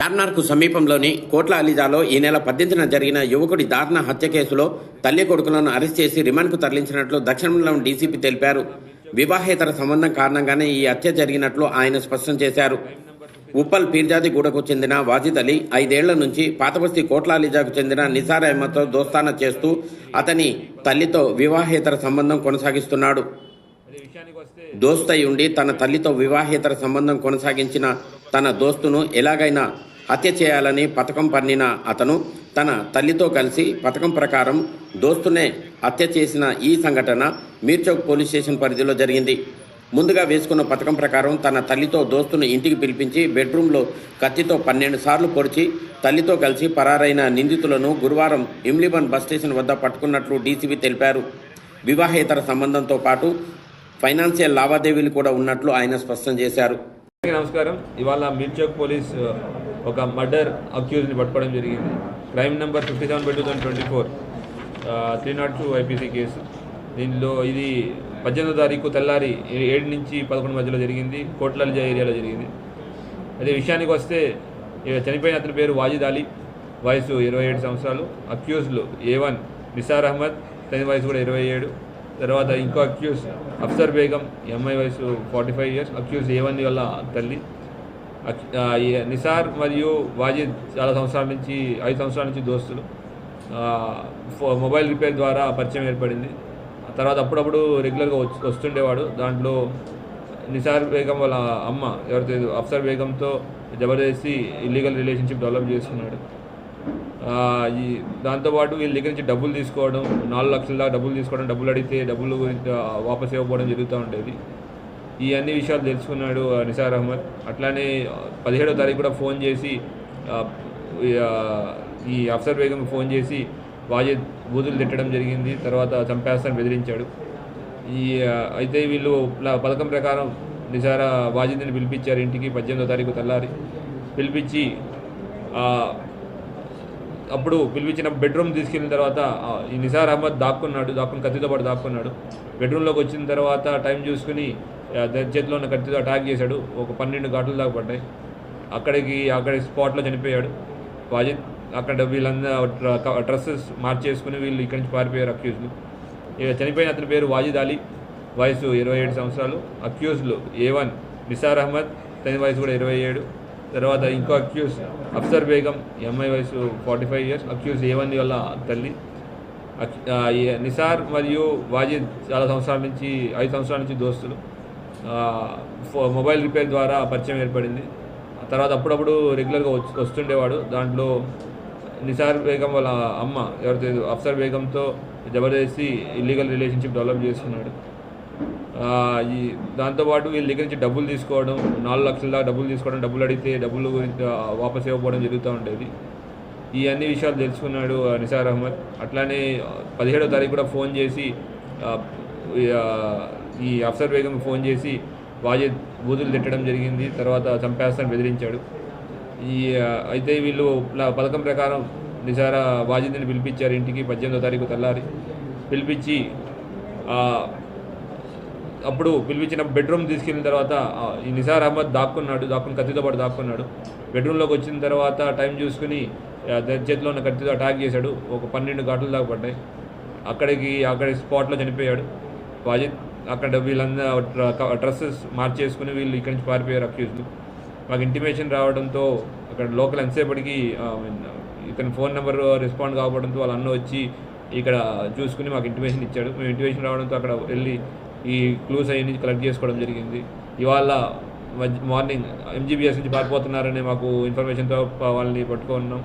చార్నార్కు సమీపంలోని కోట్ల అలీజాలో ఈ నెల పద్దెనిమిదిన జరిగిన యువకుడి దారుణ హత్య కేసులో తల్లి కొడుకులను అరెస్ట్ చేసి రిమాండ్కు తరలించినట్లు దక్షిణంలో డీసీపీ తెలిపారు. వివాహేతర సంబంధం కారణంగానే ఈ హత్య జరిగినట్లు ఆయన స్పష్టం చేశారు. ఉప్పల్ పీర్జాది గూడకు చెందిన వాజిద్ అలీ ఐదేళ్ళ నుంచి పాతబస్తీ కోట్ల అలీజాకు చెందిన నిసార్ అహ్మద్తో దోస్తానా చేస్తూ అతని తల్లితో వివాహేతర సంబంధం కొనసాగిస్తున్నాడు. దోస్తై ఉండి తన తల్లితో వివాహేతర సంబంధం కొనసాగించిన తన దోస్తును ఎలాగైనా హత్య చేయాలని పథకం పన్నిన అతను తన తల్లితో కలిసి పథకం ప్రకారం దోస్తునే హత్య చేసిన ఈ సంఘటన మీర్చౌక్ పోలీస్ స్టేషన్ పరిధిలో జరిగింది. ముందుగా వేసుకున్న పథకం ప్రకారం తన తల్లితో దోస్తును ఇంటికి పిలిపించి బెడ్రూమ్లో కత్తితో పన్నెండు సార్లు పొడిచి తల్లితో కలిసి పరారైన నిందితులను గురువారం ఇమ్లిబన్ బస్ స్టేషన్ వద్ద పట్టుకున్నట్లు డీసీబీ తెలిపారు. వివాహేతర సంబంధంతో పాటు ఫైనాన్షియల్ లావాదేవీలు కూడా ఉన్నట్లు ఆయన స్పష్టం చేశారు. నమస్కారం. ఇవాళ మీర్చౌక్ పోలీస్ ఒక మర్డర్ అక్యూజ్ని పట్టుకోవడం జరిగింది. Crime number fifty seven by two thousand twenty four three nought two IPC case. దీనిలో ఇది పద్దెనిమిదో తారీఖు తెల్లారి ఏడు నుంచి పదకొండు మధ్యలో జరిగింది. కోట్లలిజ ఏరియాలో జరిగింది. అదే విషయానికి వస్తే ఇక చనిపోయిన అతని పేరు వాజిద్ అలీ. వయసు ఇరవై ఏడు సంవత్సరాలు. అక్యూజ్లు ఏ వన్ నిసార్ అహ్మద్ తన వయసు కూడా ఇరవై ఏడు. తర్వాత ఇంకో అక్యూజ్ అఫ్సర్ బేగం ఎంఐ వయసు forty five years. Accused A one వల్ల తల్లి. నిసార్ మరియు వాజిద్ చాలా సంవత్సరాల నుంచి ఐదు సంవత్సరాల నుంచి దోస్తులు. ఫో- మొబైల్ రిపేర్ ద్వారా పరిచయం ఏర్పడింది. తర్వాత అప్పుడప్పుడు రెగ్యులర్గా వచ్చి వస్తుండేవాడు. దాంట్లో నిసార్ బేగం వాళ్ళ అమ్మ ఎవరితో అఫ్సర్ బేగంతో జబర్దస్తి ఇల్లీగల్ రిలేషన్షిప్ డెవలప్ చేసుకున్నాడు ఈ దాంతోపాటు వీళ్ళ దగ్గర నుంచి డబ్బులు తీసుకోవడం నాలుగు లక్షల దాకా డబ్బులు తీసుకోవడం డబ్బులు అడిగితే డబ్బులు గురించి వాపస్ ఇవ్వకపోవడం జరుగుతూ ఉండేది. ఈ అన్ని విషయాలు తెలుసుకున్నాడు ఆ, నిసార్ అహ్మద్. అట్లానే పదిహేడో తారీఖు కూడా ఫోన్ చేసి ఈ, అఫ్సర్ బేగం ఫోన్ చేసి వాజిద్ బూతులు తిట్టడం జరిగింది. తర్వాత చంపేస్తాను బెదిరించాడు. ఈ అయితే వీళ్ళు ప్ల- పథకం ప్రకారం నిసారా వాజిద్ని పిలిపించారు ఇంటికి పద్దెనిమిదో తారీఖు తెల్లారి. పిలిపించి అప్పుడు పిలిపించిన బెడ్రూమ్ తీసుకెళ్ళిన తర్వాత ఈ నిసార్ అహ్మద్ దాక్కున్నాడు దాక్కుని కత్తితో పాటు దాక్కున్నాడు. బెడ్రూమ్లోకి వచ్చిన తర్వాత టైం చూసుకుని చేతిలో ఉన్న కత్తితో అటాక్ చేశాడు. ఒక పన్నెండు ఘాట్లు దాకా పడ్డాయి. అక్కడికి అక్కడ స్పాట్లో చనిపోయాడు. వాజిద్ అక్కడ వీళ్ళందరూ డ్రెస్సెస్ మార్చేసుకుని వీళ్ళు ఇక్కడి నుంచి పారిపోయారు అక్యూజ్లు ఇక చనిపోయిన అతని పేరు వాజిద్ అలీ. వయసు ఇరవై ఏడు సంవత్సరాలు. అక్యూజ్లు ఏ వన్ నిసార్ అహ్మద్ తన వయసు కూడా ఇరవై ఏడు. తర్వాత ఇంకో అక్యూజ్ అఫ్సర్ బేగం ఎంఐ వయసు forty five years accused A one వల్ల తల్లి. నిసార్ మరియు వాజిద్ చాలా సంవత్సరాల నుంచి ఐదు సంవత్సరాల నుంచి దోస్తులు. మొబైల్ రిపేర్ ద్వారా పరిచయం ఏర్పడింది. ఆ తర్వాత అప్పుడప్పుడు రెగ్యులర్గా వస్తుండేవాడు. దాంట్లో నిసార్ బేగం వాళ్ళ అమ్మ ఎవరితో అఫ్సర్ బేగంతో జబర్దస్తి ఇల్లీగల్ రిలేషన్షిప్ డెవలప్ చేసుకున్నాడు ఈ దాంతోపాటు వీళ్ళ దగ్గర నుంచి డబ్బులు తీసుకోవడం నాలుగు లక్షల డబ్బులు తీసుకోవడం డబ్బులు అడిగితే డబ్బులు గురించి వాపస్ ఇవ్వకపోవడం జరుగుతూ ఉండేది. ఈ అన్ని విషయాలు తెలుసుకున్నాడు నిసార్ అహ్మద్. అట్లానే పదిహేడో తారీఖు కూడా ఫోన్ చేసి ఈ, అఫ్సర్ బేగం ఫోన్ చేసి వాజిద్ బూతులు తిట్టడం జరిగింది తర్వాత చంపేస్తాను బెదిరించాడు. ఈ అయితే వీళ్ళు ప్ల- పథకం ప్రకారం నిసారా వాజిద్ని పిలిపించారు ఇంటికి పద్దెనిమిదో తారీఖు తెల్లారి. పిలిపించి అప్పుడు పిలిపించిన బెడ్రూమ్ తీసుకెళ్ళిన తర్వాత ఈ నిసార్ అహ్మద్ దాక్కున్నాడు దాక్కుని కత్తితో పాటు దాక్కున్నాడు. బెడ్రూమ్లోకి వచ్చిన తర్వాత టైం చూసుకుని చేతిలో ఉన్న కత్తితో అటాక్ చేశాడు. ఒక పన్నెండు ఘాట్లు దాకా పడ్డాయి. అక్కడికి అక్కడి స్పాట్లో చనిపోయాడు. వాజిద్ అక్కడ వీళ్ళందరూ డ్రెస్సెస్ మార్చేసుకుని వీళ్ళు ఇక్కడి నుంచి పారిపోయారు అక్యూజ్లు. మాకు ఇంటిమేషన్ రావడంతో అక్కడ లోకల్ ఎంతసేపటికి ఇతని ఫోన్ నెంబర్ రెస్పాండ్ కావడంతో వాళ్ళ అన్న వచ్చి ఇక్కడ చూసుకుని మాకు ఇంటిమేషన్ ఇచ్చాడు. మేము ఇంటిమేషన్ రావడంతో అక్కడ వెళ్ళి ఈ క్లూస్ అయ్యి కలెక్ట్ చేసుకోవడం జరిగింది. ఇవాళ మార్నింగ్ ఎంజీబీఎస్ నుంచి పారిపోతున్నారని మాకు ఇన్ఫర్మేషన్తో వాళ్ళని పట్టుకున్నాం